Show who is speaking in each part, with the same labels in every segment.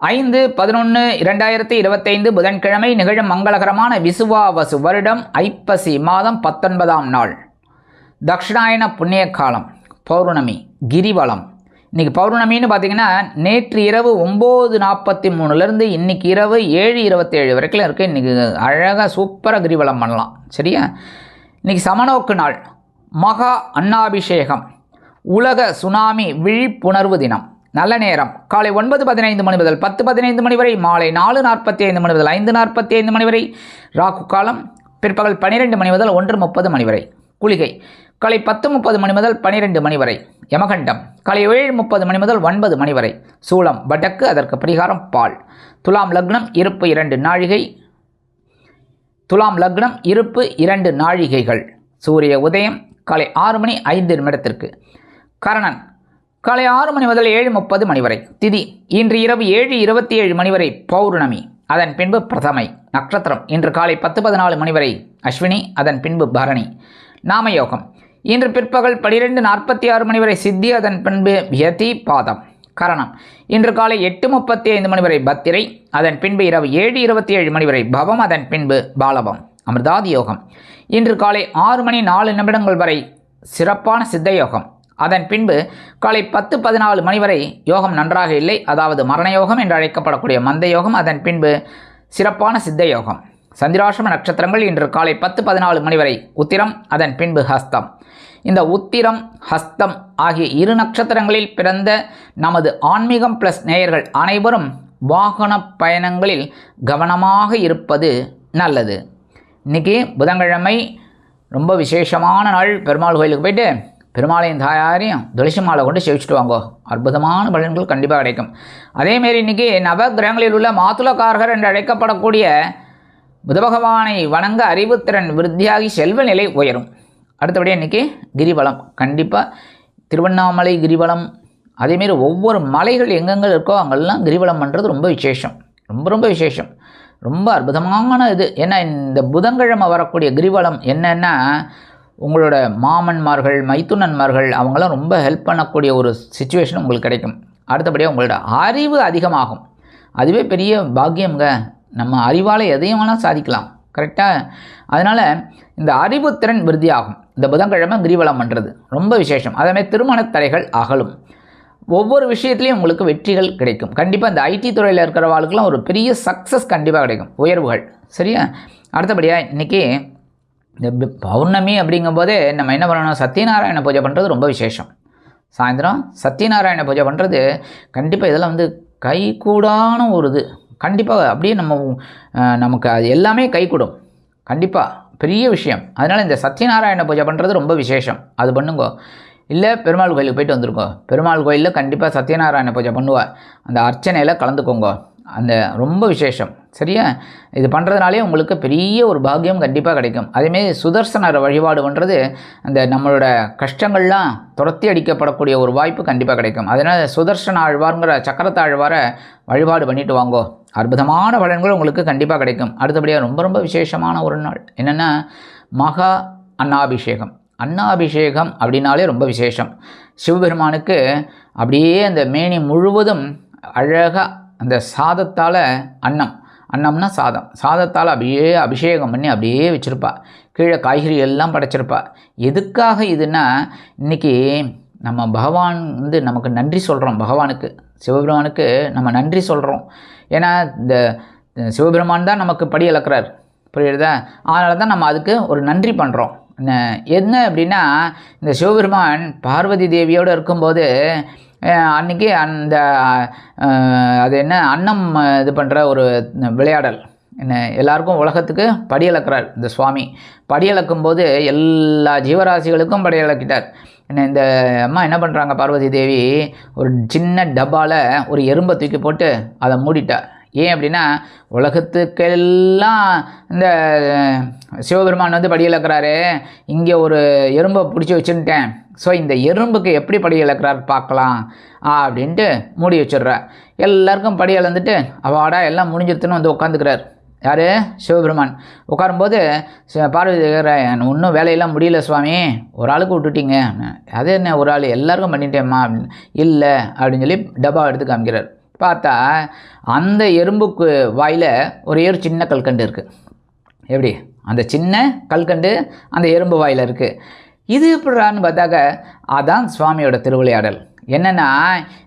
Speaker 1: ஐந்து பதினொன்று இரண்டாயிரத்தி இருபத்தைந்து புதன்கிழமை நிகழும் மங்களகரமான விசுவாவசு வருடம் ஐப்பசி மாதம் பத்தொன்பதாம் நாள். தக்ஷிணாயன புண்ணிய காலம் பௌர்ணமி கிரிவலம். இன்றைக்கி பௌர்ணமின்னு பார்த்தீங்கன்னா நேற்று இரவு ஒம்பது நாற்பத்தி மூணுலேருந்து இன்னைக்கு இரவு ஏழு இருபத்தேழு வரைக்கும் இருக்குது இன்றைக்கி அழகாக சூப்பராக கிரிவலம் பண்ணலாம். சரியா? இன்னைக்கு சமநோக்கு நாள். மகா அன்னாபிஷேகம். உலக சுனாமி விழிப்புணர்வு தினம். நல்ல நேரம். காலை ஒன்பது பதினைந்து மணி முதல் பத்து பதினைந்து மணி வரை மாலை நாலு நாற்பத்தி ஐந்து மணி முதல் ஐந்து நாற்பத்தி ஐந்து மணி வரை ராகு காலம் பிற்பகல் பன்னிரெண்டு மணி முதல் ஒன்று முப்பது மணி வரை. குளிகை காலை பத்து முப்பது மணி முதல் பன்னிரெண்டு மணி வரை. யமகண்டம் காலை ஏழு முப்பது மணி முதல் ஒன்பது மணி வரை. சூளம் வடக்கு அதற்கு பரிகாரம் பால். துலாம் லக்னம் இருப்பு இரண்டு நாழிகை. துலாம் லக்னம் இருப்பு இரண்டு நாழிகைகள். சூரிய உதயம் காலை ஆறு மணி ஐந்து நிமிடத்திற்கு. கரணன் காலை ஆறு மணி முதல் ஏழு முப்பது மணி வரை. திதி இன்று இரவு ஏழு இருபத்தி ஏழு மணி வரை பௌர்ணமி. அதன் பின்பு பிரதமை நட்சத்திரம். இன்று காலை பத்து பதினாலு மணி வரை அஸ்வினி அதன் பின்பு பரணி. நாமயோகம். இன்று பிற்பகல் பனிரெண்டு நாற்பத்தி ஆறு மணி வரை சித்தி அதன் பின்பு யதி பாதம். கரணம். இன்று காலை எட்டு முப்பத்தி ஐந்து மணி வரை பத்திரை அதன் பின்பு இரவு ஏழு இருபத்தி ஏழு மணி வரை பவம் அதன் பின்பு பாலபம். அமிர்தாதி யோகம். இன்று காலை ஆறு மணி நாலு நிமிடங்கள் வரை சிறப்பான சித்த யோகம். அதன் பின்பு காலை பத்து பதினாலு மணி வரை யோகம் நன்றாக இல்லை. அதாவது மரண யோகம் என்று அழைக்கப்படக்கூடிய மந்த யோகம் அதன் பின்பு சிறப்பான சித்த யோகம். சந்திராசிரம நட்சத்திரங்கள் இன்று காலை பத்து பதினாலு மணி வரை உத்திரம் அதன் பின்பு ஹஸ்தம். இந்த உத்திரம் ஹஸ்தம் ஆகிய இரு நட்சத்திரங்களில் பிறந்த நமது ஆன்மீகம் ப்ளஸ் நேயர்கள் அனைவரும் வாகன பயணங்களில் கவனமாக இருப்பது நல்லது. இன்றைக்கி புதன்கிழமை. ரொம்ப விசேஷமான நாள். பெருமாள் கோயிலுக்கு போயிட்டு பெருமாளையும் தாயாரையும் துளசி மாலை கொண்டு சேவிச்சுட்டு வாங்கோ. அற்புதமான பலன்கள் கண்டிப்பாக கிடைக்கும். அதேமாரி இன்றைக்கி நவகிரகங்களில் உள்ள மாதுளக்காரகர் என்று அழைக்கப்படக்கூடிய புதபகவானை வணங்க அறிவுத்திறன் விருத்தியாகி செல்வ நிலை உயரும். அடுத்தபடியாக இன்றைக்கி கிரிவலம். கண்டிப்பாக திருவண்ணாமலை கிரிவலம் அதேமாரி ஒவ்வொரு மலைகள் எங்கெங்கே இருக்கோ அங்கெல்லாம் கிரிவலம் பண்ணுறது ரொம்ப விசேஷம். ரொம்ப ரொம்ப விசேஷம். ரொம்ப அற்புதமான இது. ஏன்னா இந்த புதன்கிழமை வரக்கூடிய கிரிவலம் என்னென்னா உங்களோட மாமன்மார்கள் மைத்துனன்மார்கள் அவங்களாம் ரொம்ப ஹெல்ப் பண்ணக்கூடிய ஒரு சுச்சுவேஷன் உங்களுக்கு கிடைக்கும். அடுத்தபடியாக உங்களோட அறிவு அதிகமாகும். அதுவே பெரிய பாக்கியம்ங்க. நம்ம அறிவால் எதையும் வேணால் சாதிக்கலாம். கரெக்டாக அதனால் இந்த அறிவுத்திறன் விருத்தியாகும். இந்த புதன்கிழமை கிரிவலம் பண்ணுறது ரொம்ப விசேஷம். அதேமாதிரி திருமண தடைகள் அகலும். ஒவ்வொரு விஷயத்துலையும் உங்களுக்கு வெற்றிகள் கிடைக்கும். கண்டிப்பாக இந்த ஐடி துறையில் இருக்கிறவாளுக்கெல்லாம் ஒரு பெரிய சக்ஸஸ் கண்டிப்பாக கிடைக்கும். உயர்வுகள். சரியா? அடுத்தபடியாக இன்றைக்கி இந்த பௌர்ணமி அப்படிங்கும்போதே நம்ம என்ன பண்ணணும்? சத்யநாராயண பூஜை பண்ணுறது ரொம்ப விசேஷம். சாயந்தரம் சத்யநாராயண பூஜை பண்ணுறது கண்டிப்பாக இதெல்லாம் வந்து கைகூடான ஒரு இது. கண்டிப்பாக அப்படியே நம்ம நமக்கு அது எல்லாமே கைகூடும். கண்டிப்பாக பெரிய விஷயம். அதனால் இந்த சத்யநாராயண பூஜை பண்ணுறது ரொம்ப விசேஷம். அது பண்ணுங்கோ. இல்லை பெருமாள் கோயிலுக்கு போயிட்டு வந்திருக்கோ பெருமாள் கோயிலில் கண்டிப்பாக சத்யநாராயண பூஜை பண்ணுவா அந்த அர்ச்சனையில் கலந்துக்கோங்க. அந்த ரொம்ப விசேஷம். சரியா? இது பண்ணுறதுனாலே உங்களுக்கு பெரிய ஒரு பாக்கியம் கண்டிப்பாக கிடைக்கும். அதேமாரி சுதர்சனர் வழிபாடு பண்ணுறது அந்த நம்மளோட கஷ்டங்கள்லாம் துரத்தி அடிக்கப்படக்கூடிய ஒரு வாய்ப்பு கண்டிப்பாக கிடைக்கும். அதனால் சுதர்சன ஆழ்வாருங்கிற சக்கரத்தாழ்வாரை வழிபாடு பண்ணிட்டு வாங்கோ. அற்புதமான பலன்கள் உங்களுக்கு கண்டிப்பாக கிடைக்கும். அடுத்தபடியாக ரொம்ப ரொம்ப விசேஷமான ஒரு நாள் என்னென்னா மகா அன்னாபிஷேகம். அன்னாபிஷேகம் அப்படின்னாலே ரொம்ப விசேஷம். சிவபெருமானுக்கு அப்படியே அந்த மேனி முழுவதும் அழகாக அந்த சாதத்தால் அன்னம் அன்னம்னா சாதம். சாதத்தால் அப்படியே அபிஷேகம் பண்ணி அப்படியே வச்சுருப்பா. கீழே காய்கறி எல்லாம் படைச்சிருப்பா. எதுக்காக இதுன்னா இன்றைக்கி நம்ம பகவான் வந்து நமக்கு நன்றி சொல்கிறோம் பகவானுக்கு. சிவபெருமானுக்கு நம்ம நன்றி சொல்கிறோம் ஏன்னா இந்த சிவபெருமான் தான் நமக்கு படி இழக்கிறார். புரியுறதா அதனால தான் நம்ம அதுக்கு ஒரு நன்றி பண்ணுறோம் என்ன அப்படின்னா இந்த சிவபெருமான் பார்வதி தேவியோடு இருக்கும்போது அன்னைக்கு அந்த அது என்ன அன்னம் இது பண்ணுற ஒரு விளையாடல். என்ன எல்லாருக்கும் உலகத்துக்கு படியளக்கிறார் இந்த சுவாமி. படியளக்கும் போது எல்லா ஜீவராசிகளுக்கும் படியளக்கிட்டார். என்ன இந்த அம்மா என்ன பண்ணுறாங்க பார்வதி தேவி? ஒரு சின்ன டப்பாவில் ஒரு எறும்பை தூக்கி போட்டு அதை மூடிட்டார் ஏன் அப்படின்னா உலகத்துக்கெல்லாம் இந்த சிவபெருமான் வந்து படி இங்கே ஒரு எறும்பை பிடிச்சி வச்சுட்டேன் ஸோ இந்த எறும்புக்கு எப்படி படி இழக்கிறார் பார்க்கலாம் அப்படின்ட்டு மூடி வச்சிடுறா எல்லாருக்கும் படி இழந்துட்டு அவாடா எல்லாம் முடிஞ்சிருத்துன்னு வந்து உட்காந்துக்கிறார் யார்? சிவபெருமான். உட்காரும்போது பார்வதி கேட்குறேன் வேலையெல்லாம் முடியல சுவாமி ஒரு ஆளுக்கு விட்டுட்டீங்க. அது என்ன ஒரு ஆள்? எல்லாருக்கும் பண்ணிட்டேம்மா. அப்படின்னு இல்லை அப்படின்னு சொல்லி டப்பா எடுத்து காமிக்கிறார். பார்த்தா அந்த எறும்புக்கு வாயில் ஒரே ஒரு சின்ன கல்கண்டு இருக்குது எப்படி? அந்த சின்ன கல்கண்டு அந்த எறும்பு வாயில் இருக்குது இது எப்படிறான்னு பார்த்தாக்க அதான் சுவாமியோட திருவிளையாடல். என்னென்னா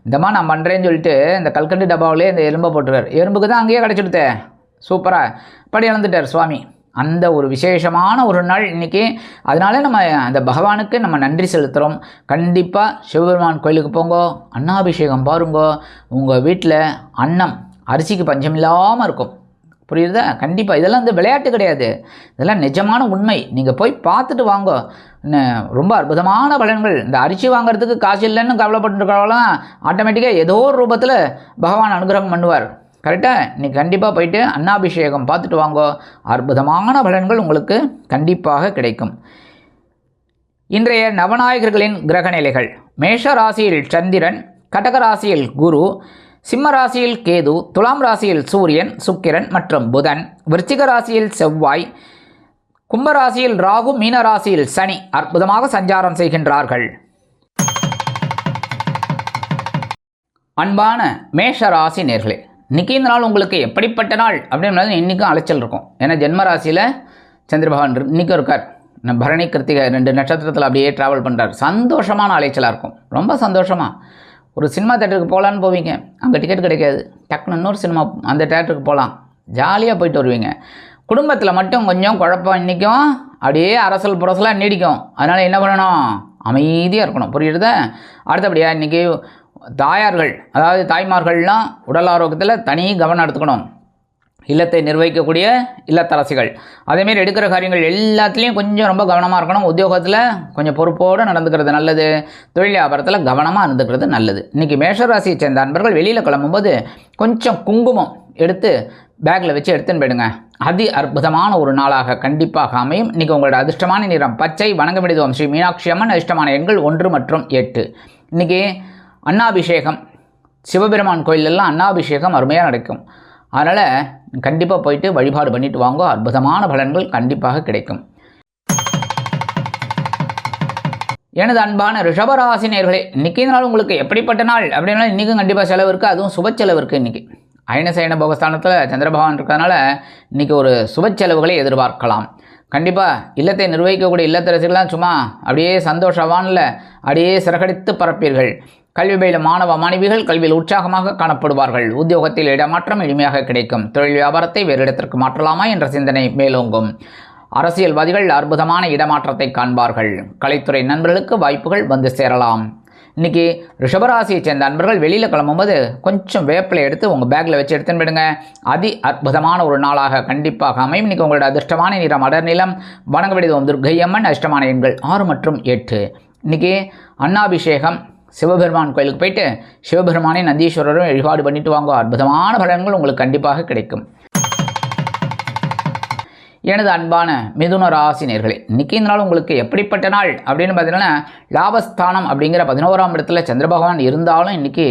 Speaker 1: இந்தம்மா நான் பண்ணுறேன்னு சொல்லிட்டு இந்த கல்கண்டு டப்பாவிலே இந்த எறும்பை போட்டுருவார் எறும்புக்கு தான் அங்கேயே கிடச்சிடுத்தே சூப்பராக படி இழந்துட்டார் சுவாமி. அந்த ஒரு விசேஷமான ஒரு நாள் இன்னைக்கு. அதனால நம்ம அந்த பகவானுக்கு நம்ம நன்றி செலுத்துகிறோம் கண்டிப்பாக சிவபெருமான் கோயிலுக்கு போங்கோ அன்னாபிஷேகம் பாருங்கோ. உங்கள் வீட்டில் அன்னம் அரிசிக்கு பஞ்சம் இல்லாமல் இருக்கும். புரியுதா? கண்டிப்பாக இதெல்லாம் வந்து விளையாட்டு கிடையாது. இதெல்லாம் நிஜமான உண்மை. நீங்கள் போய் பார்த்துட்டு வாங்க. ரொம்ப அற்புதமான பலன்கள். இந்த அரிசி வாங்குறதுக்கு காசு இல்லைன்னு கவலைப்பட்டுருக்கிறவங்களாம் ஆட்டோமேட்டிக்காக ஏதோ ஒரு ரூபத்தில் பகவான் அனுகிரகம் பண்ணுவார். கரெக்டாக நீ கண்டிப்பாக போயிட்டு அன்னாபிஷேகம் பார்த்துட்டு வாங்கோ. அற்புதமான பலன்கள் உங்களுக்கு கண்டிப்பாக கிடைக்கும். இன்றைய நவநாயகர்களின் கிரக நிலைகள் மேஷ ராசியில் சந்திரன் கடக ராசியில் குரு சிம்ம ராசியில் கேது துலாம் ராசியில் சூரியன் சுக்கிரன் மற்றும் புதன். விருச்சிக ராசியில் செவ்வாய் கும்பராசியில் ராகு மீன ராசியில் சனி அற்புதமாக சஞ்சாரம் செய்கின்றார்கள். அன்பான மேஷ ராசி நேர்களே இன்னைக்கு இந்த நாள் உங்களுக்கு எப்படிப்பட்ட நாள் அப்படின்றது இன்றைக்கும் அலைச்சல் இருக்கும். ஏன்னா ஜென்ம ராசியில் சந்திர பகவான் இன்னைக்கும் இருக்கார். நம்ம பரணி கிருத்திகை ரெண்டு நட்சத்திரத்தில் அப்படியே ட்ராவல் பண்ணுறார் சந்தோஷமான அலைச்சலாக இருக்கும். ரொம்ப சந்தோஷமாக ஒரு சினிமா தேட்டருக்கு போகலான்னு போவீங்க. அங்கே டிக்கெட் கிடைக்காது. டக்குன்னு இன்னொரு சினிமா அந்த தேட்டருக்கு போகலாம் ஜாலியாக போயிட்டு வருவீங்க. குடும்பத்தில் மட்டும் கொஞ்சம் குழப்பம் இன்றைக்கும் அப்படியே அரசல் புரசலாக நீடிக்கும். அதனால் என்ன பண்ணணும்? அமைதியாக இருக்கணும். புரியுறதா? அடுத்தபடியாக இன்றைக்கி தாயார்கள் அதாவது தாய்மார்கள்லாம் உடல் ஆரோக்கியத்தில் தனி கவனம் எடுத்துக்கணும். இல்லத்தை நிர்வகிக்கக்கூடிய இல்லத்தரசிகள். அதேமாரி எடுக்கிற காரியங்கள் எல்லாத்துலேயும் கொஞ்சம் ரொம்ப கவனமாக இருக்கணும். உத்தியோகத்தில் கொஞ்சம் பொறுப்போடு நடந்துக்கிறது நல்லது. தொழில் வியாபாரத்தில் கவனமாக இருந்துக்கிறது நல்லது. இன்றைக்கி மேஷராசியை சேர்ந்த அன்பர்கள் வெளியில் கிளம்பும்போது கொஞ்சம் குங்குமம் எடுத்து பேக்கில் வச்சு எடுத்துன்னு போயிடுங்க. அதி அற்புதமான ஒரு நாளாக கண்டிப்பாக அமையும். இன்றைக்கி உங்களோட அதிர்ஷ்டமான நிறம் பச்சை வணங்க ஸ்ரீ மீனாட்சி அம்மன். அதிர்ஷ்டமான எண்கள் ஒன்று மற்றும் எட்டு. இன்றைக்கி அன்னாபிஷேகம். சிவபெருமான் கோயிலெல்லாம் அன்னாபிஷேகம் அருமையாக நடக்கும். அதனால் கண்டிப்பாக போயிட்டு வழிபாடு பண்ணிட்டு வாங்க. அற்புதமான பலன்கள் கண்டிப்பாக கிடைக்கும். எனது அன்பான ரிஷபராசினியர்களே இன்றைக்கி நாள் உங்களுக்கு எப்படிப்பட்ட நாள்? அப்படின்னா இன்றைக்கும் கண்டிப்பாக செலவு இருக்குது அதுவும் சுப செலவு இருக்குது இன்றைக்கி அயனசயன போகஸ்தானத்தில் சந்திரபகவான் இருக்கிறதுனால இன்றைக்கி ஒரு சுப செலவுகளை எதிர்பார்க்கலாம். கண்டிப்பாக இல்லத்தை நிர்வகிக்கக்கூடிய இல்லத்தரசிகள்லாம் சும்மா அப்படியே சந்தோஷவானில் அப்படியே சிறகடித்து பரப்பீர்கள் கல்வி பயிலும் மாணவ மாணவிகள் கல்வியில் உற்சாகமாக காணப்படுவார்கள். உத்தியோகத்தில் இடமாற்றம் எளிமையாக கிடைக்கும். தொழில் வியாபாரத்தை வேறு இடத்திற்கு மாற்றலாமா என்ற சிந்தனை மேலோங்கும். அரசியல்வாதிகள் அற்புதமான இடமாற்றத்தை காண்பார்கள். கலைத்துறை நண்பர்களுக்கு வாய்ப்புகள் வந்து சேரலாம். இன்றைக்கி ரிஷபராசியை சேர்ந்த நண்பர்கள் வெளியில் கிளம்பும்போது கொஞ்சம் வேப்பிலை எடுத்து உங்கள் பேக்கில் வச்சு எடுத்துன்னு விடுங்க அதி அற்புதமான ஒரு நாளாக கண்டிப்பாக அமையும். இன்னைக்கு உங்களோட அதிர்ஷ்டமான நிறம் அடர் நிலம் வணங்க விடுவோம் துர்க்கையம்மன் அதிர்ஷ்டமான எண்கள் ஆறு மற்றும் எட்டு. இன்றைக்கி அன்னாபிஷேகம் சிவபெருமான் கோயிலுக்கு போயிட்டு சிவபெருமானை நந்தீஸ்வரரும் வழிபாடு பண்ணிட்டு வாங்க. அற்புதமான பலன்கள் உங்களுக்கு கண்டிப்பாக கிடைக்கும். எனது அன்பான மிதுன ராசினியர்களே இன்றைக்கி இந்த நாள் உங்களுக்கு எப்படிப்பட்ட நாள்? அப்படின்னு பார்த்தீங்கன்னா லாபஸ்தானம் அப்படிங்கிற பதினோராம் இடத்துல சந்திர பகவான் இருந்தாலும் இன்றைக்கி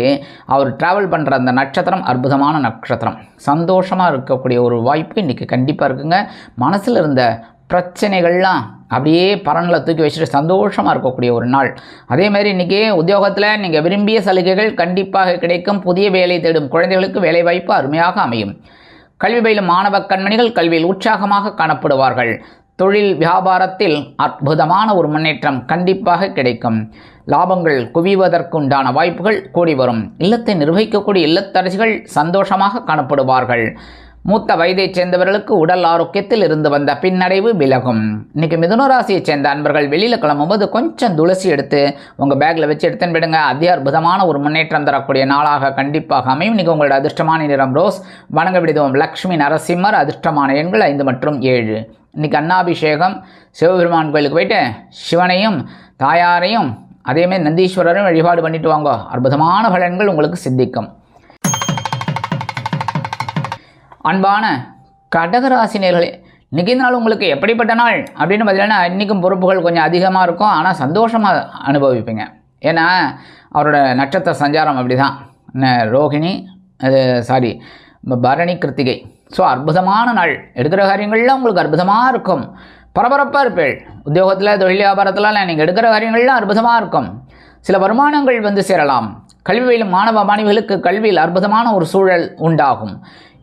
Speaker 1: அவர் ட்ராவல் பண்ணுற அந்த நட்சத்திரம் அற்புதமான நட்சத்திரம். சந்தோஷமாக இருக்கக்கூடிய ஒரு வாய்ப்பு இன்னைக்கு கண்டிப்பாக இருக்குங்க. மனசில் இருந்த பிரச்சனைகள்லாம் அப்படியே பரனில் தூக்கி வச்சுட்டு சந்தோஷமாக இருக்கக்கூடிய ஒரு நாள். அதே மாதிரி இன்றைக்கி உத்தியோகத்தில் நீங்கள் விரும்பிய சலுகைகள் கண்டிப்பாக கிடைக்கும். புதிய வேலை தேடும் குழந்தைகளுக்கு வேலைவாய்ப்பு அருமையாக அமையும். கல்வி பயிலும் மாணவ கண்மணிகள் கல்வியில் உற்சாகமாக காணப்படுவார்கள். தொழில் வியாபாரத்தில் அற்புதமான ஒரு முன்னேற்றம் கண்டிப்பாக கிடைக்கும். லாபங்கள் குவிவதற்குண்டான வாய்ப்புகள் கூடி வரும். இல்லத்தை நிர்வகிக்கக்கூடிய இல்லத்தரசிகள் சந்தோஷமாக காணப்படுவார்கள். மூத்த வயதைச் சேர்ந்தவர்களுக்கு உடல் ஆரோக்கியத்தில் இருந்து வந்த பின்னடைவு விலகும். இன்னைக்கு மிதுன ராசியைச் சேர்ந்த அன்பர்கள் வெளியில் கிளம்பும்போது கொஞ்சம் துளசி எடுத்து உங்கள் பேக்கில் வச்சு எடுத்துன்னு விடுங்க அதி அற்புதமான ஒரு முன்னேற்றம் தரக்கூடிய நாளாக கண்டிப்பாக அமையும். இன்னைக்கு உங்களோட அதிர்ஷ்டமான நிறம் ரோஸ் வணங்க விடுவோம் லக்ஷ்மி நரசிம்மர் அதிர்ஷ்டமான எண்கள் ஐந்து மற்றும் ஏழு. இன்னைக்கு அன்னாபிஷேகம் சிவபெருமான் கோயிலுக்கு போயிட்டு சிவனையும் தாயாரையும் அதேமாதிரி நந்தீஸ்வரரும் வழிபாடு பண்ணிட்டு வாங்க. அற்புதமான பலன்கள் உங்களுக்கு சித்திக்கும். அன்பான கடகராசினியர்களே இன்றைக்கி நாள் உங்களுக்கு எப்படிப்பட்ட நாள்? அப்படின்னு பார்த்தீங்கன்னா இன்றைக்கும் பொறுப்புகள் கொஞ்சம் அதிகமாக இருக்கும். ஆனால் சந்தோஷமாக அனுபவிப்பீங்க. ஏன்னா அவரோட நட்சத்திர சஞ்சாரம் அப்படி தான் ரோகிணி அது சாரி பரணி கிருத்திகை. ஸோ அற்புதமான நாள். எடுக்கிற காரியங்கள்லாம் உங்களுக்கு அற்புதமாக இருக்கும். பரபரப்பாக இருப்பீள் உத்தியோகத்தில் தொழில் வியாபாரத்தில் நீங்கள் எடுக்கிற காரியங்கள்லாம் அற்புதமாக இருக்கும். சில வருமானங்கள் வந்து சேரலாம். கல்வியிலும் மாணவ மாணவிகளுக்கு கல்வியில் அற்புதமான ஒரு சூழல் உண்டாகும்.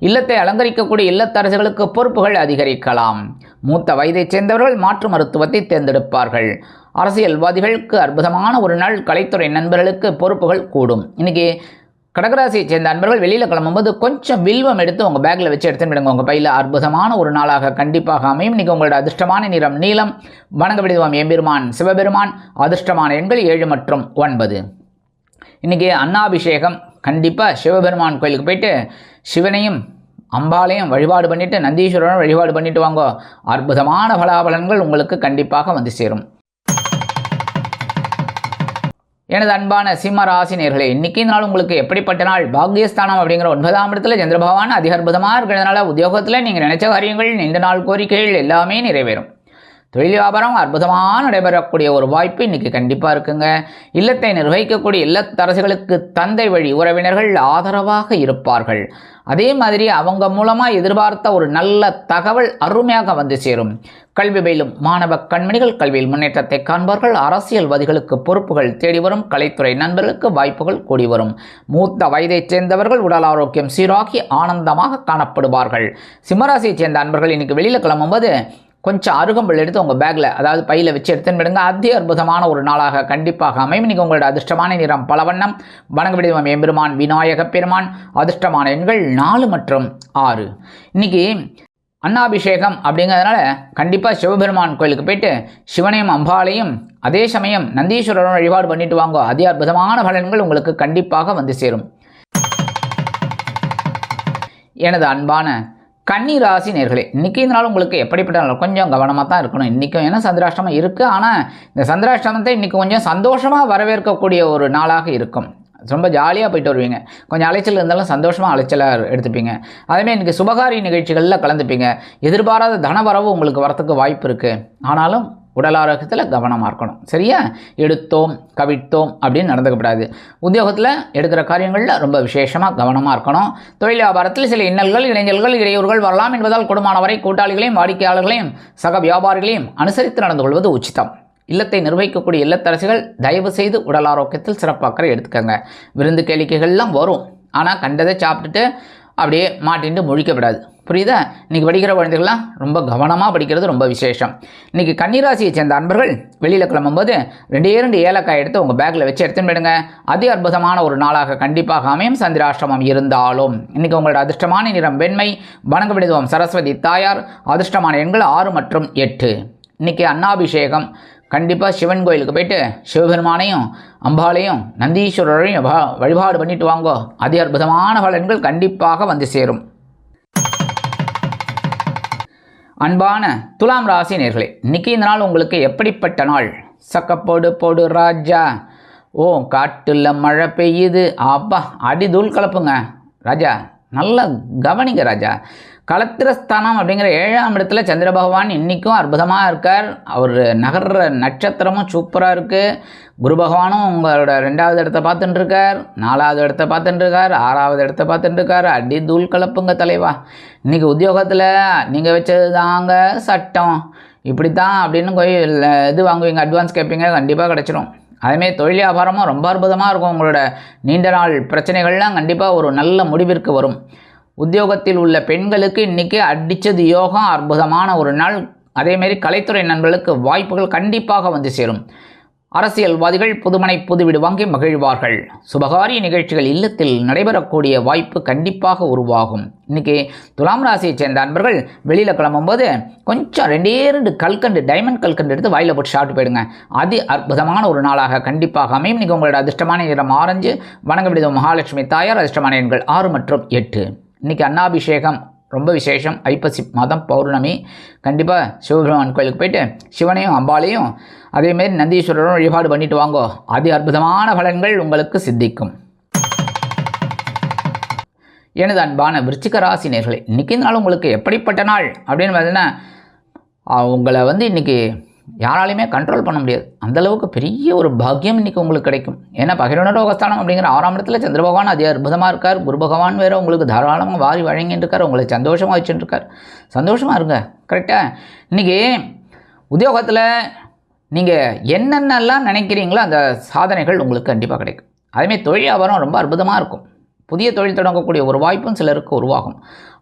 Speaker 1: இல்லத்தை அலங்கரிக்கக்கூடிய இல்லத்தரசுகளுக்கு பொறுப்புகள் அதிகரிக்கலாம். மூத்த வயதைச் சேர்ந்தவர்கள் மாற்று மருத்துவத்தை தேர்ந்தெடுப்பார்கள். அரசியல்வாதிகளுக்கு அற்புதமான ஒரு நாள் கலைத்துறை நண்பர்களுக்கு பொறுப்புகள் கூடும். இன்னைக்கு கடகராசியைச் சேர்ந்த அன்பர்கள் வெளியில் கிளம்பும்போது கொஞ்சம் வில்வம் எடுத்து உங்கள் பேக்கில் வச்சு எடுத்துன்னு விடுங்க உங்கள் பையில் அற்புதமான ஒரு நாளாக கண்டிப்பாக அமையும். இன்றைக்கி உங்களோட அதிர்ஷ்டமான நிறம் நீளம் வணங்க விடுவோம் எம்பெருமான் சிவபெருமான். அதிர்ஷ்டமான எண்கள் ஏழு மற்றும் ஒன்பது. இன்றைக்கி அன்னாபிஷேகம். கண்டிப்பாக சிவபெருமான் கோயிலுக்கு போயிட்டு சிவனையும் அம்பாலையும் வழிபாடு பண்ணிவிட்டு நந்தீஸ்வரனும் வழிபாடு பண்ணிட்டு வாங்க. அற்புதமான பலாபலன்கள் உங்களுக்கு கண்டிப்பாக வந்து சேரும். எனது அன்பான சிம்ம ராசினியர்களே இன்னைக்கு நாள் உங்களுக்கு எப்படிப்பட்ட நாள்? பாக்யஸ்தானம் அப்படிங்கிற ஒன்பதாம் இடத்துல சந்திர பகவான் அதிக அற்புதமாக இருக்கிறதுனால உத்தியோகத்தில் நீங்கள் நினைச்ச காரியங்கள் நீண்ட நாள் கோரிக்கைகள் எல்லாமே நிறைவேறும். தொழில் வியாபாரம் அற்புதமாக நடைபெறக்கூடிய ஒரு வாய்ப்பு இன்றைக்கி கண்டிப்பாக இருக்குங்க. இல்லத்தை நிர்வகிக்கக்கூடிய இல்லத்தரசுகளுக்கு தந்தை வழி உறவினர்கள் ஆதரவாக இருப்பார்கள். அதே மாதிரி அவங்க மூலமாக எதிர்பார்த்த ஒரு நல்ல தகவல் அருமையாக வந்து சேரும். கல்வி பயிலும் மாணவ கண்மணிகள் கல்வியில் முன்னேற்றத்தை காண்பார்கள் அரசியல்வாதிகளுக்கு பொறுப்புகள் தேடி வரும் கலைத்துறை நண்பர்களுக்கு வாய்ப்புகள் கூடி வரும். மூத்த வயதைச் சேர்ந்தவர்கள் உடல் ஆரோக்கியம் சீராகி ஆனந்தமாக காணப்படுவார்கள். சிம்மராசியைச் சேர்ந்த அன்பர்கள் இன்னைக்கு வெளியில் கிளம்பும்போது கொஞ்சம் அருகம்புல் எடுத்து உங்கள் பேக்கில் அதாவது பையில் வச்சு எடுத்துன்னு விடுங்க அதி அற்புதமான ஒரு நாளாக கண்டிப்பாக அமையும். இன்றைக்கி உங்களோட அதிர்ஷ்டமான நிறம் பலவண்ணம். வணங்க விடுவோம் எம்பெருமான் விநாயக பெருமான். அதிர்ஷ்டமான எண்கள் நாலு மற்றும் ஆறு. இன்னைக்கு அன்னாபிஷேகம் அப்படிங்கிறதுனால கண்டிப்பாக சிவபெருமான் கோயிலுக்கு போயிட்டு சிவனையும் அம்பாலையும் அதே சமயம் நந்தீஸ்வரரும் வழிபாடு பண்ணிட்டு வாங்க. அதி அற்புதமான பலன்கள் உங்களுக்கு கண்டிப்பாக வந்து சேரும். எனது அன்பான கன்னி ராசி நேர்களே இன்றைக்கி இந்த நாள் உங்களுக்கு எப்படிப்பட்ட நாள்? கொஞ்சம் கவனமாக தான் இருக்கணும். இன்றைக்கும் ஏன்னா சந்திராஷ்டமம் இருக்குது ஆனால் இந்த சந்திராஷ்டமத்தை இன்றைக்கி கொஞ்சம் சந்தோஷமாக வரவேற்கக்கூடிய ஒரு நாளாக இருக்கும். ரொம்ப ஜாலியாக போயிட்டு வருவீங்க. கொஞ்சம் அலைச்சல் இருந்தாலும் சந்தோஷமாக அலைச்சலாக எடுத்துப்பீங்க. அதேமாதிரி இன்றைக்கி சுபகாரி நிகழ்ச்சிகளில் கலந்துப்பீங்க. எதிர்பாராத தனவரவு உங்களுக்கு வரத்துக்கு வாய்ப்பு இருக்குது ஆனாலும் உடல் ஆரோக்கியத்தில் கவனமாக இருக்கணும். சரியா? எடுத்தோம் கவிழ்த்தோம் அப்படின்னு நடந்துக்கப்படாது. உத்தியோகத்தில் எடுக்கிற காரியங்களில் ரொம்ப விசேஷமாக கவனமாக இருக்கணும். தொழில் வியாபாரத்தில் சில இன்னல்கள் இளைஞர்கள் இடையூறுகள் வரலாம் என்பதால் குடும்பமானவரை கூட்டாளிகளையும் வாடிக்கையாளர்களையும் சக வியாபாரிகளையும் அனுசரித்து நடந்து கொள்வது உச்சிதம். இல்லத்தை நிர்வகிக்கக்கூடிய இல்லத்தரசிகள் தயவு செய்து உடல் ஆரோக்கியத்தில் சிறப்பாக்கறை எடுத்துக்கோங்க. விருந்து கேளிக்கைகள்லாம் வரும். ஆனால் கண்டதை சாப்பிட்டுட்டு அப்படியே மாட்டின்ட்டு முழிக்கப்படாது. புரியுதா? இன்றைக்கி படிக்கிற குழந்தைகள்லாம் ரொம்ப கவனமாக படிக்கிறது ரொம்ப விசேஷம். இன்றைக்கி கன்னிராசியை சேர்ந்த அன்பர்கள் வெளியில் கிளம்பும்போது ரெண்டே ரெண்டு ஏலக்காய் எடுத்து உங்கள் பேக்கில் வச்சு எடுத்துன்னு போயிடுங்க. அதி அற்புதமான ஒரு நாளாக கண்டிப்பாக அமையும். சந்திராஷ்டிரமம் இருந்தாலும் இன்றைக்கி உங்களோட அதிர்ஷ்டமான நிறம் வெண்மை வணங்க விடுதுவோம் சரஸ்வதி தாயார். அதிர்ஷ்டமான எண்கள் ஆறு மற்றும் எட்டு. இன்றைக்கி அன்னாபிஷேகம். கண்டிப்பாக சிவன் கோயிலுக்கு போயிட்டு சிவபெருமானையும் அம்பாலையும் நந்தீஸ்வரரையும் வ- வழிபாடு பண்ணிட்டு வாங்கோ. அதி அற்புதமான பலன்கள் கண்டிப்பாக வந்து சேரும். அன்பான துலாம் ராசி நேர்களே இன்னைக்கு இந்த நாள் உங்களுக்கு எப்படிப்பட்ட நாள்? சக்கப்போடு போடு ராஜா. ஓ காட்டுல மழை பெய்யுது. அப்பா அடி தூள் கலப்புங்க. ராஜா நல்லா கவனிங்க ராஜா. களத்திரஸ்தானம் அப்படிங்கிற ஏழாம் இடத்துல சந்திர பகவான் இன்றைக்கும் அற்புதமாக இருக்கார். அவர் நகர்ற நட்சத்திரமும் சூப்பராக இருக்குது குரு பகவானும் உங்களோட ரெண்டாவது இடத்த பார்த்துட்டு இருக்கார் நாலாவது இடத்த பார்த்துட்டு இருக்கார் ஆறாவது இடத்த பார்த்துட்டு இருக்கார் அடி தூள் கலப்புங்க தலைவா. இன்றைக்கி உத்தியோகத்தில் நீங்கள் வச்சது தாங்க சட்டம். இப்படி தான் அப்படின்னு போய் இது வாங்குவீங்க அட்வான்ஸ் கேட்பீங்க கண்டிப்பாக கிடச்சிரும். அதேமாதிரி தொழில் வியாபாரமும் ரொம்ப அற்புதமாக இருக்கும் உங்களோட நீண்ட நாள் பிரச்சனைகள்லாம் கண்டிப்பாக ஒரு நல்ல முடிவிற்கு வரும். உத்தியோகத்தில் உள்ள பெண்களுக்கு இன்றைக்கி அடித்தது யோகம் அற்புதமான ஒரு நாள். அதேமாரி கலைத்துறை நண்பர்களுக்கு வாய்ப்புகள் கண்டிப்பாக வந்து சேரும். அரசியல்வாதிகள் புதுமனை புதுவிடு வாங்கி மகிழ்வார்கள். சுபகாரிய நிகழ்ச்சிகள் இல்லத்தில் நடைபெறக்கூடிய வாய்ப்பு கண்டிப்பாக உருவாகும். இன்னைக்கு துலாம் ராசியைச் சேர்ந்த அன்பர்கள் வெளியில் கிளம்பும்போது கொஞ்சம் ரெண்டே ரெண்டு கல்கண்டு டைமண்ட் கல்கண்டு எடுத்து வாயில் போட்டு சாப்பிட்டு போயிடுங்க. அதி அற்புதமான ஒரு நாளாக கண்டிப்பாக அமையும். இன்னைக்கு உங்களோட அதிர்ஷ்டமான நிறம் ஆரஞ்சு. வணங்க விடுதல் மகாலட்சுமி தாயார். அதிர்ஷ்டமான எண்கள் ஆறு மற்றும் எட்டு. இன்றைக்கி அன்னாபிஷேகம் ரொம்ப விசேஷம். ஐப்பசி மாதம் பௌர்ணமி. கண்டிப்பாக சிவபெருமான் கோயிலுக்கு போயிட்டு சிவனையும் அம்பாளையும் அதேமாரி நந்தீஸ்வரரும் வழிபாடு பண்ணிட்டு வாங்கோ. அதி அற்புதமான பலன்கள் உங்களுக்கு சித்திக்கும். எனது அன்பான விருச்சிக ராசி நேர்களே இன்றைக்கி நாள் உங்களுக்கு எப்படிப்பட்ட நாள் அப்படின்னு பார்த்தீங்கன்னா உங்களை வந்து இன்றைக்கி யாராலையுமே கண்ட்ரோல் பண்ண முடியாது. அந்தளவுக்கு பெரிய ஒரு பாக்கியம் இன்றைக்கி உங்களுக்கு கிடைக்கும். ஏன்னா பகிரனோகஸ்தானம் அப்படிங்கிற ஆறாம் இடத்துல சந்திர பகவான் அற்புதமாக இருக்கார். குரு பகவான் வேறு உங்களுக்கு தாராளமாக வாரி வழங்கிட்டு இருக்கார். உங்களை சந்தோஷமாக வச்சுட்டு இருக்கார். சந்தோஷமாக இருங்க. கரெக்டாக இன்றைக்கி உத்தியோகத்தில் நீங்கள் என்னென்னலாம் நினைக்கிறீங்களோ அந்த சாதனைகள் உங்களுக்கு கண்டிப்பாக கிடைக்கும். அதேமாதிரி தொழில் வியாபாரம் ரொம்ப அற்புதமாக இருக்கும். புதிய தொழில் தொடங்கக்கூடிய ஒரு வாய்ப்பும் சிலருக்கு உருவாகும்.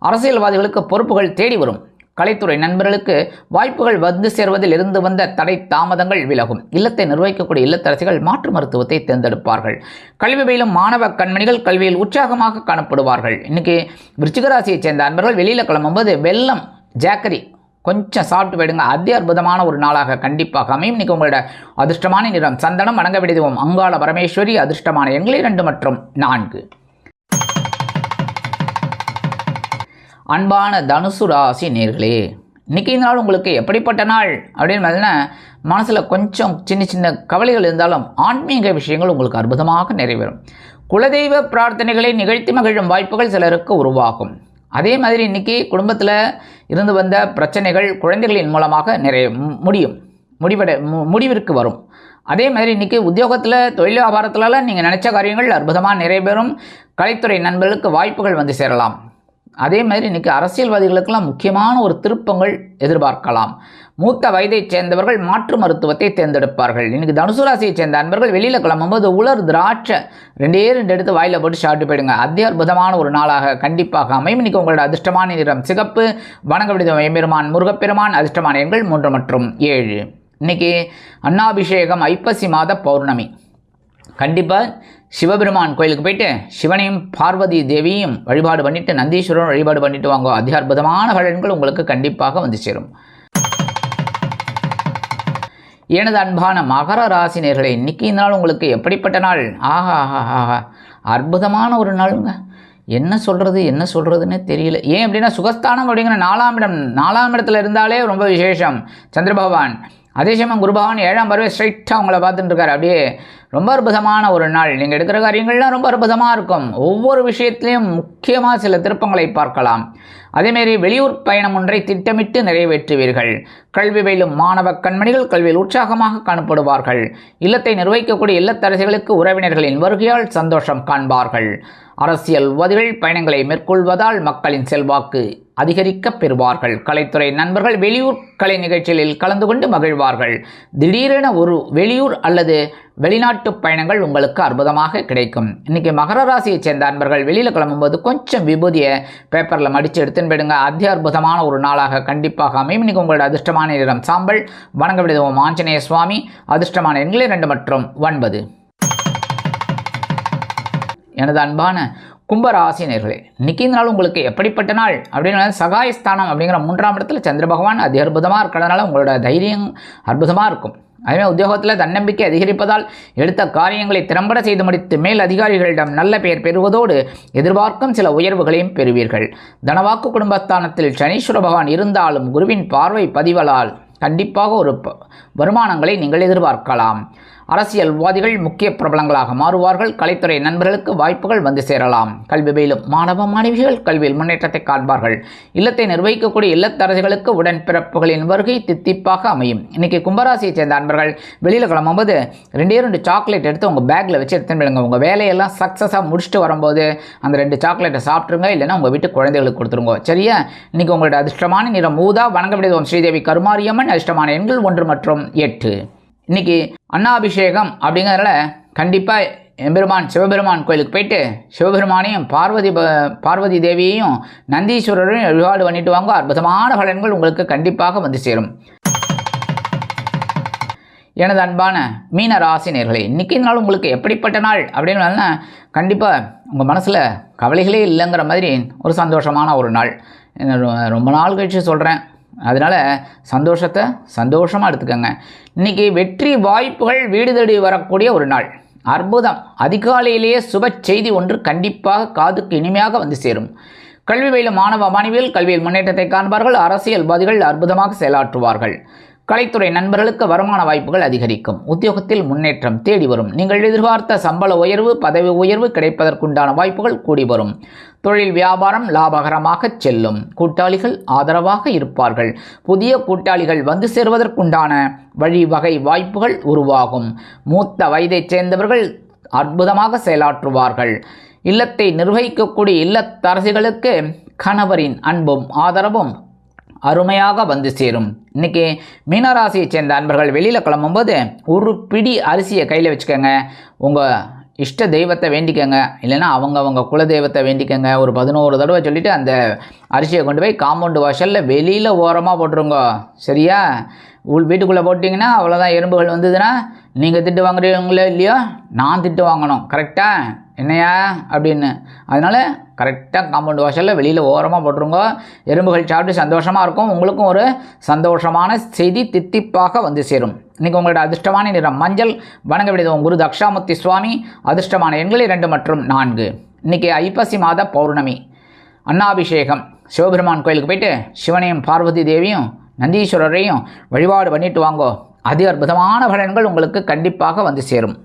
Speaker 1: அரசியல்வாதிகளுக்கு பொறுப்புகள் தேடி வரும். கலைத்துறை நண்பர்களுக்கு வாய்ப்புகள் வந்து சேர்வதில் இருந்து வந்த தடை தாமதங்கள் விலகும். இல்லத்தை நிர்வகிக்கக்கூடிய இல்லத்தரசிகள் மாற்று மருத்துவத்தை தேர்ந்தெடுப்பார்கள். கல்வி பயிலும் மாணவ கண்மணிகள் கல்வியில் உற்சாகமாக காணப்படுவார்கள். இன்னைக்கு விருச்சிகராசியைச் சேர்ந்த அன்பர்கள் வெளியில் கிளம்பும்போது வெள்ளம் ஜாக்கரி கொஞ்சம் சாப்பிட்டு போயிடுங்க. அதி அற்புதமான ஒரு நாளாக கண்டிப்பாக அமையும். இன்னைக்கு உங்களோட அதிர்ஷ்டமான நிறம் சந்தனம் வணங்க விடுவோம். அங்காள பரமேஸ்வரி அதிர்ஷ்டமான எங்களை ரெண்டு மற்றும் நான்கு. அன்பான தனுசு ராசி நேர்களே இன்னைக்கு இந்த நாள் உங்களுக்கு எப்படிப்பட்ட நாள் அப்படின்னு பார்த்தீங்கன்னா மனசில் கொஞ்சம் சின்ன சின்ன கவலைகள் இருந்தாலும் ஆன்மீக விஷயங்கள் உங்களுக்கு அற்புதமாக நிறைவேறும். குலதெய்வ பிரார்த்தனைகளை நிகழ்த்தி மகிழும் வாய்ப்புகள் சிலருக்கு உருவாகும். அதே மாதிரி இன்னைக்கு குடும்பத்தில் இருந்து வந்த பிரச்சனைகள் குழந்தைகளின் மூலமாக நிறைய முடியும். முடிவடை மு- முடிவிற்கு வரும். அதே மாதிரி இன்றைக்கி உத்தியோகத்தில் தொழில் வியாபாரத்துலலாம் நீங்கள் நினச்ச காரியங்கள் அற்புதமாக நிறைவேறும். கலைத்துறை நண்பர்களுக்கு வாய்ப்புகள் வந்து சேரலாம். அதே மாதிரி இன்றைக்கி அரசியல்வாதிகளுக்கெல்லாம் முக்கியமான ஒரு திருப்பங்கள் எதிர்பார்க்கலாம். மூத்த வயதைச் சேர்ந்தவர்கள் மாற்று மருத்துவத்தை தேர்ந்தெடுப்பார்கள். இன்றைக்கி தனுசு ராசியைச் சேர்ந்த அன்பர்கள் வெளியில் கிளம்பும்போது உலர் திராட்சை ரெண்டே ரெண்டு எடுத்து வாயில் போட்டு சாப்பிட்டு போயிடுங்க. அதி ஒரு நாளாக கண்டிப்பாக அமையும். இன்றைக்கி உங்களோட அதிர்ஷ்டமான நிறம் சிகப்பு வணங்க விடுதம் எம்பெருமான் முருகப்பெருமான் அதிர்ஷ்டமான எண்கள் மூன்று மற்றும் ஏழு. இன்னைக்கு அன்னாபிஷேகம் ஐப்பசி மாத பௌர்ணமி. கண்டிப்பாக சிவபெருமான் கோயிலுக்கு போயிட்டு சிவனையும் பார்வதி தேவியும் வழிபாடு பண்ணிட்டு நந்தீஸ்வரரும் வழிபாடு பண்ணிட்டு வாங்க. அதி அற்புதமான பலன்கள் உங்களுக்கு கண்டிப்பாக வந்து சேரும். எனது அன்பான மகர ராசினியர்களே இன்னைக்கு இந்த நாள் உங்களுக்கு எப்படிப்பட்ட நாள்? ஆஹா ஆஹா ஆஹா அற்புதமான ஒரு நாளுங்க. என்ன சொல்கிறது என்ன சொல்கிறதுன்னு தெரியல. ஏன் அப்படின்னா சுகஸ்தானம் அப்படிங்கிற நாலாம் இடம் நாலாம் இடத்துல இருந்தாலே ரொம்ப விசேஷம். சந்திர பகவான் அதே சமயம் குருபகவான் ஏழாம் பருவ ஸ்ட்ரைட்டாக உங்களை பார்த்துட்டு இருக்காரு அப்படியே ரொம்ப அற்புதமான ஒரு நாள். நீங்கள் எடுக்கிற காரியங்கள்லாம் ரொம்ப அற்புதமாக இருக்கும். ஒவ்வொரு விஷயத்திலையும் முக்கியமாக சில திருப்பங்களை பார்க்கலாம். அதேமாரி வெளியூர் பயணம் ஒன்றை திட்டமிட்டு நிறைவேற்றுவீர்கள். கல்வி பயிலும் மாணவ கண்மணிகள் கல்வியில் உற்சாகமாக காணப்படுவார்கள். இல்லத்தை நிர்வகிக்கக்கூடிய இல்லத்தரசிகளுக்கு உறவினர்களின் வருகையால் சந்தோஷம் காண்பார்கள். அரசியல்வாதிகள் பயணங்களை மேற்கொள்வதால் மக்களின் செல்வாக்கு அதிகரிக்கப் பெறுவார்கள். கலைத்துறை நண்பர்கள் வெளியூர் கலை நிகழ்ச்சிகளில் கலந்து கொண்டு மகிழ்வார்கள். திடீரென ஒரு வெளியூர் அல்லது வெளிநாட்டு பயணங்கள் உங்களுக்கு அற்புதமாக கிடைக்கும். இன்னைக்கு மகர ராசியைச் சேர்ந்த அன்பர்கள் வெளியில் கிளம்பும்போது கொஞ்சம் விபூதியை பேப்பரில் மடித்து எடுத்துன்னு போயிடுங்க. அதி அற்புதமான ஒரு நாளாக கண்டிப்பாக அமையும். இன்னைக்கு உங்களோட அதிர்ஷ்டமான நிறம் சாம்பல். வணங்க விடுவோம். ஆஞ்சநேய சுவாமி. அதிர்ஷ்டமான எண்களை ரெண்டு மற்றும் ஒன்பது. எனது அன்பான கும்பராசினியர்களே இன்னைக்கு நாள் உங்களுக்கு எப்படிப்பட்ட நாள்? அப்படின்னு சகாயஸ்தானம் அப்படிங்கிற மூன்றாம் இடத்துல சந்திர பகவான் அதி அற்புதமாக இருக்கிறதுனால உங்களோட தைரியம் அற்புதமாக இருக்கும். அதேமாதிரி உத்தியோகத்தில் தன்னம்பிக்கை அதிகரிப்பதால் எடுத்த காரியங்களை திறம்பட செய்து முடித்து மேல் அதிகாரிகளிடம் நல்ல பெயர் பெறுவதோடு எதிர்பார்க்கும் சில உயர்வுகளையும் பெறுவீர்கள். தனவாக்கு குடும்பஸ்தானத்தில் சனீஸ்வர பகவான் இருந்தாலும் குருவின் பார்வை பதிவலால் கண்டிப்பாக ஒரு வருமானங்களை நீங்கள் எதிர்பார்க்கலாம். அரசியல்வாதிகள் முக்கிய பிரபலங்களாக மாறுவார்கள். கலைத்துறை நண்பர்களுக்கு வாய்ப்புகள் வந்து சேரலாம். கல்வி பயிலும் மாணவ மாணவிகள் கல்வியில் முன்னேற்றத்தை காண்பார்கள். இல்லத்தை நிர்வகிக்கக்கூடிய இல்லத்தரசிகளுக்கு உடன்பிறப்புகளின் வருகை தித்திப்பாக அமையும். இன்னைக்கு கும்பராசியைச் சேர்ந்த அன்பர்கள் வெளியில் கிளம்பும்போது ரெண்டே ரெண்டு சாக்லேட் எடுத்து உங்கள் பேக்கில் வச்சு எடுத்துன்னு போயிடுங்க உங்கள் வேலையெல்லாம் சக்ஸஸாக முடிச்சுட்டு வரும்போது அந்த ரெண்டு சாக்லேட்டை சாப்பிட்ருங்க இல்லைன்னா உங்கள் வீட்டு குழந்தைகளுக்கு கொடுத்துருங்க. சரியா? இன்னைக்கு உங்களோட அதிர்ஷ்டமான நிறம் ஊதா வணங்க விடுவோம் ஸ்ரீதேவி கருமாரியம்மன். அதிர்ஷ்டமான எண்கள் ஒன்று மற்றும் எட்டு. இன்னைக்கு அன்னாபிஷேகம் அப்படிங்கிறதுல கண்டிப்பாக எம்பெருமான் சிவபெருமான் கோயிலுக்கு போயிட்டு சிவபெருமானையும் பார்வதி ப- பார்வதி தேவியையும் நந்தீஸ்வரரையும் வழிபாடு பண்ணிட்டு வாங்க. அற்புதமான பலன்கள் உங்களுக்கு கண்டிப்பாக வந்து சேரும். எனது அன்பான மீன ராசினியர்களே இன்றைக்கி நாள் உங்களுக்கு எப்படிப்பட்ட நாள் அப்படின்னு கண்டிப்பாக உங்கள் மனசில் கவலைகளே இல்லைங்கிற மாதிரி ஒரு சந்தோஷமான ஒரு நாள். ரொம்ப நாள் கழிச்சு சொல்கிறேன் அதனால் சந்தோஷத்தை சந்தோஷமாக எடுத்துக்கோங்க. இன்றைக்கி வெற்றி வாய்ப்புகள் வீடு தேடி வரக்கூடிய ஒரு நாள். அற்புதம். அதிகாலையிலேயே சுப செய்தி ஒன்று கண்டிப்பாக காதுக்கு இனிமையாக வந்து சேரும். கல்வி பயிலும் மாணவ மாணவியில் கல்வியில் முன்னேற்றத்தை காண்பார்கள் அரசியல்வாதிகள் அற்புதமாக செயலாற்றுவார்கள். கலைத்துறை நண்பர்களுக்கு வருமான வாய்ப்புகள் அதிகரிக்கும். உத்தியோகத்தில் முன்னேற்றம் தேடி வரும். நீங்கள் எதிர்பார்த்த சம்பள உயர்வு பதவி உயர்வு கிடைப்பதற்குண்டான வாய்ப்புகள் கூடி வரும். தொழில் வியாபாரம் லாபகரமாக செல்லும். கூட்டாளிகள் ஆதரவாக இருப்பார்கள். புதிய கூட்டாளிகள் வந்து சேர்வதற்குண்டான வழிவகை வாய்ப்புகள் உருவாகும். மூத்த வயதைச் சேர்ந்தவர்கள் அற்புதமாக செயலாற்றுவார்கள். இல்லத்தை நிர்வகிக்கக்கூடிய இல்லத்தரசிகளுக்கு கணவரின் அன்பும் ஆதரவும் அருமையாக வந்து சேரும். இன்னைக்கு மீனராசியை சேர்ந்த அன்பர்கள் வெளியில் கிளம்பும்போது ஒரு பிடி அரிசியை கையில் வச்சுக்கோங்க. உங்கள் இஷ்ட தெய்வத்தை வேண்டிக்கங்க. இல்லைன்னா அவங்க அவங்க குல தெய்வத்தை வேண்டிக்கங்க. ஒரு பதினோரு தடவை சொல்லிவிட்டு அந்த அரிசியை கொண்டு போய் காம்பவுண்டு வாசலில் வெளியில் ஓரமாக போட்டுருங்க. சரியா? உள் வீட்டுக்குள்ளே போட்டிங்கன்னா அவ்வளோதான் எறும்புகள் வந்ததுன்னா நீங்கள் திட்டு வாங்குறீங்களோ இல்லையோ? நான் திட்டு வாங்கணும். கரெக்டாக என்னையா? அப்படின்னு. அதனால் கரெக்டாக காம்பவுண்ட் வாசலில் வெளியில் ஓரமாக போட்டுருங்க. எறும்புகள் சாப்பிட்டு சந்தோஷமாக இருக்கும். உங்களுக்கும் ஒரு சந்தோஷமான செய்தி தித்திப்பாக வந்து சேரும். இன்றைக்கி உங்களோட அதிர்ஷ்டமான நிறம் மஞ்சள். வணங்க விடுதோம் குரு தக்ஷாமுத்தி சுவாமி. அதிர்ஷ்டமான எண்கள் இரண்டு மற்றும் நான்கு. இன்றைக்கி ஐப்பசி மாத பௌர்ணமி. அன்னாபிஷேகம். சிவபெருமான் கோயிலுக்கு போயிட்டு சிவனையும் பார்வதி தேவியும் நந்தீஸ்வரரையும் வழிபாடு பண்ணிட்டு வாங்கோ. அதி அற்புதமான பலன்கள் உங்களுக்கு கண்டிப்பாக வந்து சேரும்.